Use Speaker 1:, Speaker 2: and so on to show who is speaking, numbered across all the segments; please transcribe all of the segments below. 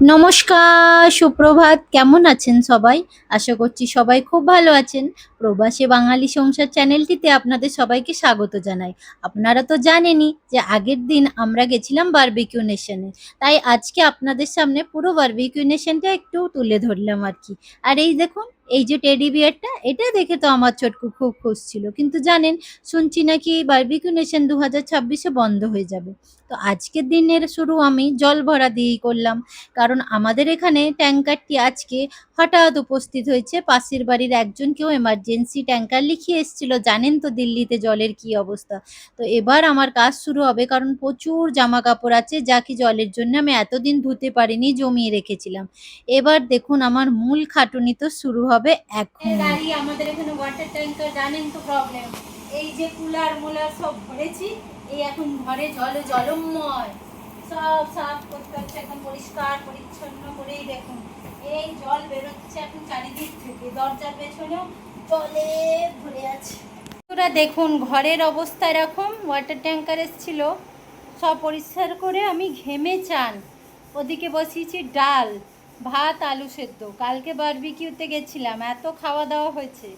Speaker 1: নমস্কার, সুপ্রভাত। কেমন আছেন সবাই? আশা করছি সবাই খুব ভালো আছেন। প্রবাসে বাঙালি সংসার চ্যানেলটিতে আপনাদের সবাইকে স্বাগত জানাই। আপনারা তো জানেনই যে আগের দিন আমরা গেছিলাম বারবিকিউ নেশনে তাই আজকে আপনাদের সামনে পুরো বারবিকিউ নেশনটা একটু তুলে ধরলাম আর কি। আর এই দেখুন এই যে টেডি বিয়ারটা, এটা দেখে তো আমার ছোটকু খুব খুশ ছিল। কিন্তু জানেন, শুনছি নাকি বারবিকিউ নেশন দু হাজার ছাব্বিশে বন্ধ হয়ে যাবে। তো আজকের দিনের শুরু আমি জল ভরা দিয়েই করলাম। কারণ আমাদের এখানে ট্যাঙ্কারটি আজকে হঠাৎ উপস্থিত হয়েছে। পাশের বাড়ির একজন কেউ এমার্জেন্সি ট্যাঙ্কার লিখিয়ে এসেছিল। জানেন তো দিল্লিতে জলের কি অবস্থা। তো এবার আমার কাজ শুরু হবে, কারণ প্রচুর জামা কাপড় আছে, যা কি জলের জন্য আমি এতদিন ধুতে পারিনি, জমিয়ে রেখেছিলাম। এবার দেখুন, আমার মূল খাটুনি তো শুরু হবে। এখন। দাঁড়িয়ে আমাদের এখানে ওয়াটার ট্যাঙ্কার জানেন তো প্রবলেম এই যে কুলার মুলার সব ভরেছি, এই এখন ঘরে জলে, জলময়। সব সাফ করতে হচ্ছে একদম পরিষ্কার, পরিচ্ছন্ন করেই দেখুন। এই জল বেরোচ্ছে এখন চারিদিক থেকে, দরজার পেছনেও জলে ভরে আছে। তোরা দেখুন, ঘরের অবস্থা এরকম ওয়াটার ট্যাঙ্কার এসেছিল। সব পরিষ্কার করে আমি ঘেমে চান। ওদিকে বসিয়েছি ডাল। ভাত, আলু সেদ্ধ। কালকে বারবিকিউতে গেছিলাম, এত খাওয়া দাওয়া হয়েছে।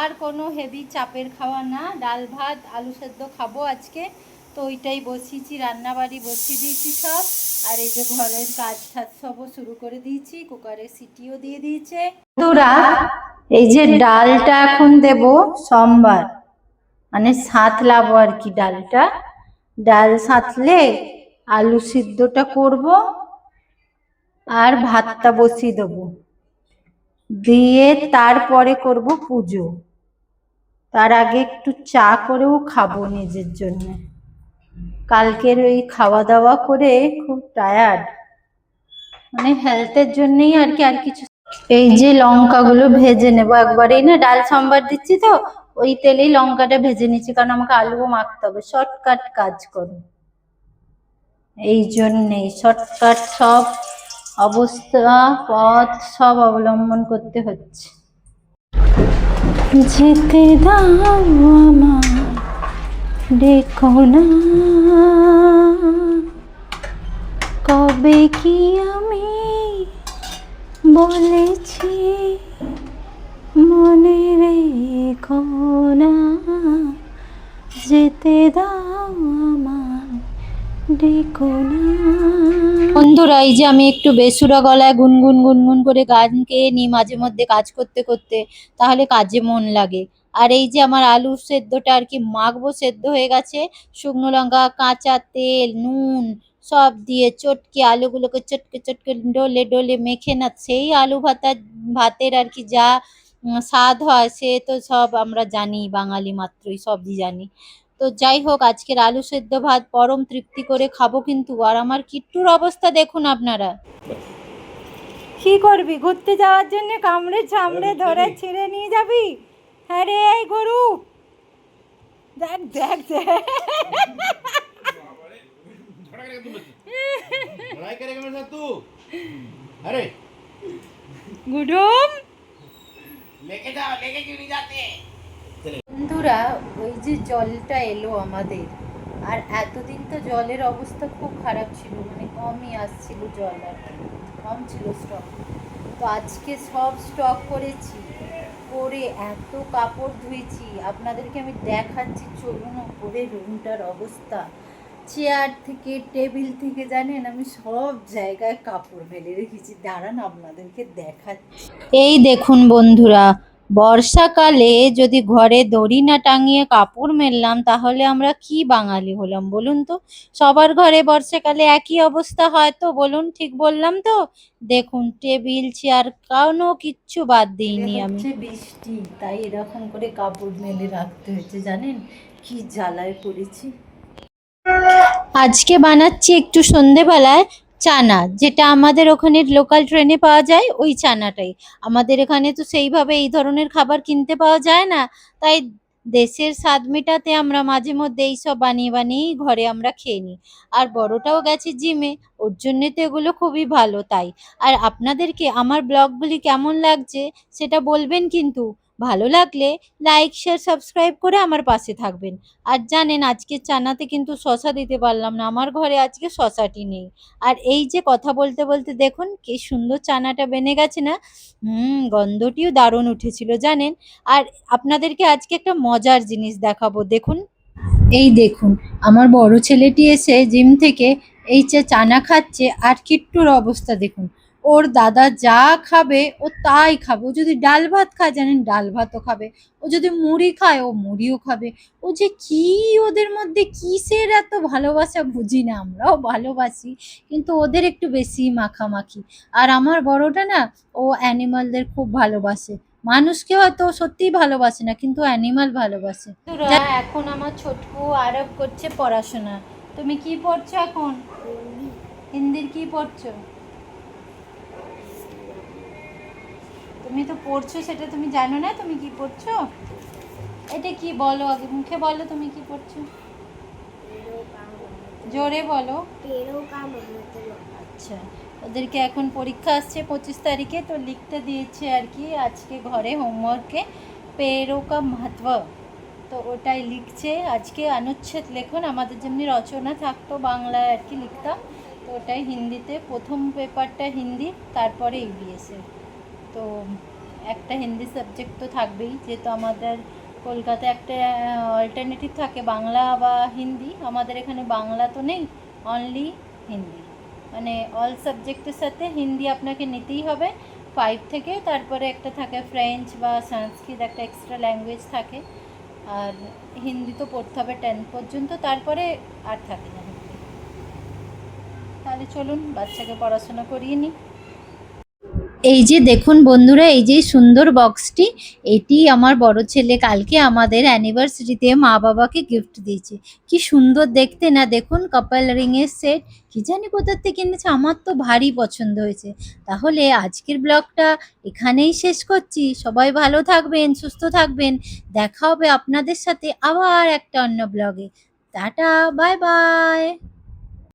Speaker 1: আর কোনো হেভি চাপের খাওয়া না, ডাল ভাত, আলু সেদ্ধ খাব আজকে। তো ওইটাই বসিয়েছি, রান্নাবাড়ি বসিয়ে দিয়েছি সব। আর এই যে ঘরের কাজ টাজ সবও শুরু করে দিয়েছি কুকারে সিটিও দিয়ে দিয়েছে। বন্ধুরা, এই যে ডালটা এখন দেব সোমবার। মানে সাঁতলাবো আর কি ডালটা। ডাল সাঁতলে আলু সিদ্ধটা করব। আর ভাতটা বসিয়ে দেবো। দিয়ে তারপরে করব পুজো। তার আগে একটু চা করেও খাব নিজের জন্য। কালকের ওই খাওয়া দাওয়া করে খুব টায়ার্ড মানে হেলথের জন্যই আর কি, আর কিছু এই যে লঙ্কাগুলো ভেজে নেব একবারেই না, ডাল সম্বার দিচ্ছি তো, ওই তেলেই লঙ্কাটা ভেজে নিচ্ছি, কারণ আমাকে আলুও মাখতে হবে। শর্টকাট কাজ করো। এই জন্যেই শর্টকাট সব অবস্থা, পথ সব অবলম্বন করতে হচ্ছে। যেতে দাও আমার দেখো না। কবে কি আমি বলেছি, মনে রেখো না। যেতে দাও আমার বন্ধুরা, এই যে আমি একটু বেসুরা গলায় গুনগুন গুনগুন করে গান গেয়ে নিই মাঝে মধ্যে কাজ করতে করতে, তাহলে কাজে মন লাগে। আর এই যে আমার আলু সেদ্ধটা আর কি মাখবো, সেদ্ধ হয়ে গেছে, শুকনো লঙ্কা, কাঁচা তেল, নুন সব দিয়ে চটকে আলুগুলোকে চটকে চটকে ডলে ডলে মেখে না, সেই আলু ভাতা, ভাতের আর কি যা স্বাদ হয় সে তো সব আমরা জানি, বাঙালি মাত্রই সবই জানি। তো যাই হোক আজকের আলু সেদ্ধ ভাত পরম তৃপ্তি করে খাবো কিন্তু আর আমার কিট্টুর অবস্থা দেখুন আপনারা কি করবি ঘুরতে যাওয়ার জন্য কামড়ে চামড়ে ধরে ছিঁড়ে নিয়ে যাবি হ্যাঁ রে এই গরু দেখ দেখ দেখ
Speaker 2: लड़ाई करेगा मेरे साथ तू अरे
Speaker 1: গুডুম
Speaker 2: लेके जाओ लेके क्यों नहीं जाते
Speaker 1: বন্ধুরা, ওই যে জলটা এলো আমাদের। আর এতদিন তো জলের অবস্থা খুব খারাপ ছিল মানে কমই আসছিল জল আর কম ছিল স্টক তো আজকে সব স্টক করেছি, করে এত কাপড় ধুয়েছি। আপনাদেরকে আমি দেখাচ্ছি, চলুন ওপরে রুমটার অবস্থা। চেয়ার থেকে, টেবিল থেকে, জানেন, আমি সব জায়গায় কাপড় ফেলে রেখেছি। দাঁড়ান, আপনাদেরকে দেখাচ্ছি। এই দেখুন বন্ধুরা বর্ষাকালে যদি ঘরে দড়ি না টাঙিয়ে কাপড় মেললাম তাহলে আমরা কি বাঙালি হলাম বলুন তো? সবার ঘরে বর্ষাকালে একই অবস্থা হয় তো বলুন ঠিক বললাম তো? দেখুন টেবিল চেয়ার কোনো কিচ্ছু বাদ দিইনি আমি। বৃষ্টি তাই এরকম করে কাপড় মেলে রাখতে হয়েছে জানেন? কি জ্বালায় পড়েছি। আজকে বানাচ্ছি একটু সন্ধেবেলায় চানা, যেটা আমাদের ওখানে লোকাল ট্রেনে পাওয়া যায়, ওই চানাটাই। আমাদের এখানে তো সেইভাবে এই ধরনের খাবার কিনতে পাওয়া যায় না। তাই দেশের স্বাদ মেটাতে আমরা মাঝে মধ্যে এইসব বানিয়ে বানিয়েই ঘরে আমরা খেয়ে নিই। আর বড়টাও গেছে জিমে, ওর জন্যে তো এগুলো খুবই ভালো তাই। আর আপনাদেরকে আমার ব্লগগুলি কেমন লাগছে, সেটা বলবেন কিন্তু। ভালো লাগলে লাইক শেয়ার সাবস্ক্রাইব করে আমার পাশে থাকবেন। আর জানেন, আজকে চানাতে কিন্তু শশা দিতে পারলাম না, আমার ঘরে আজকে শশাটি নেই। আর এই যে কথা বলতে বলতে দেখুন, কি সুন্দর চানাটা বেনে গেছে না? হুম, গন্ধটিও দারুণ উঠেছিল, জানেন? আর আপনাদেরকে আজকে একটা মজার জিনিস দেখাবো, দেখুন। এই দেখুন, আমার বড় ছেলেটি এসে জিম থেকে এই যে চানা খাচ্ছে, আর কিট্টুর অবস্থা দেখুন। ওর দাদা যা খাবে ও তাই খাবে। ও যদি ডাল ভাত খায় জানেন ডাল ভাতও খাবে। ও যদি মুড়ি খায় ও মুড়িও খাবে। ও যে কি ওদের মধ্যে কিসের এত ভালোবাসা বুঝি না আমরাও ভালোবাসি কিন্তু ওদের একটু বেশি মাখামাখি। আর আমার বড়টা না ও অ্যানিমালদের খুব ভালোবাসে। মানুষকে হয়তো সত্যিই ভালোবাসে না কিন্তু অ্যানিমাল ভালোবাসে। এখন আমার ছোটকু আরব করছে পড়াশোনা। তুমি কি পড়ছো এখন? হিন্দির কি পড়ছো? তুমি তো পড়ছো, সেটা তুমি জানো না, তুমি কি পড়ছো? এটা কি বলো আগে, মুখে বলো তুমি কি পড়ছো। জোরে বলো। আচ্ছা ওদেরকে এখন পরীক্ষা আসছে পঁচিশ তারিখে, তো লিখতে দিয়েছে আর কি, আজকে ঘরে হোমওয়ার্কে পেরো কা তো ওটাই লিখছে, আজকে অনুচ্ছেদ লেখন, আমাদের যেমনি রচনা থাকতো বাংলায় আর কি লিখতাম, তো ওটাই হিন্দিতে, প্রথম পেপারটা হিন্দি, তারপরে ইবিএসের তো একটা হিন্দি সাবজেক্ট তো থাকবেই, যেহেতু আমাদের কলকাতায় একটা অল্টারনেটিভ থাকে বাংলা বা হিন্দি, আমাদের এখানে বাংলা তো নেই অনলি হিন্দি। মানে অল সাবজেক্টের সাথে হিন্দি আপনাকে নিতেই হবে ফাইভ থেকে, তারপরে একটা থাকে ফ্রেঞ্চ বা সংস্কৃত একটা এক্সট্রা ল্যাঙ্গুয়েজ থাকে। আর হিন্দি তো পড়তে হবে টেন পর্যন্ত, তারপরে আর থাকে না হিন্দি। তাহলে চলুন, বাচ্চাকে পড়াশোনা করিয়ে নিই। এই যে দেখুন বন্ধুরা, এই যে সুন্দর বক্সটি এটি আমার বড় ছেলে কালকে আমাদের অ্যানিভার্সারিতে মা বাবাকে গিফট দিয়েছে। কি সুন্দর দেখতে না, দেখুন কপাল রিংয়ের সেট কি জানি কোথার থেকে এনেছে, আমার তো ভারী পছন্দ হয়েছে। তাহলে আজকের ব্লগটা এখানেই শেষ করছি। সবাই ভালো থাকবেন, সুস্থ থাকবেন। দেখা হবে আপনাদের সাথে আবার একটা অন্য ব্লগে টাটা বাই বাই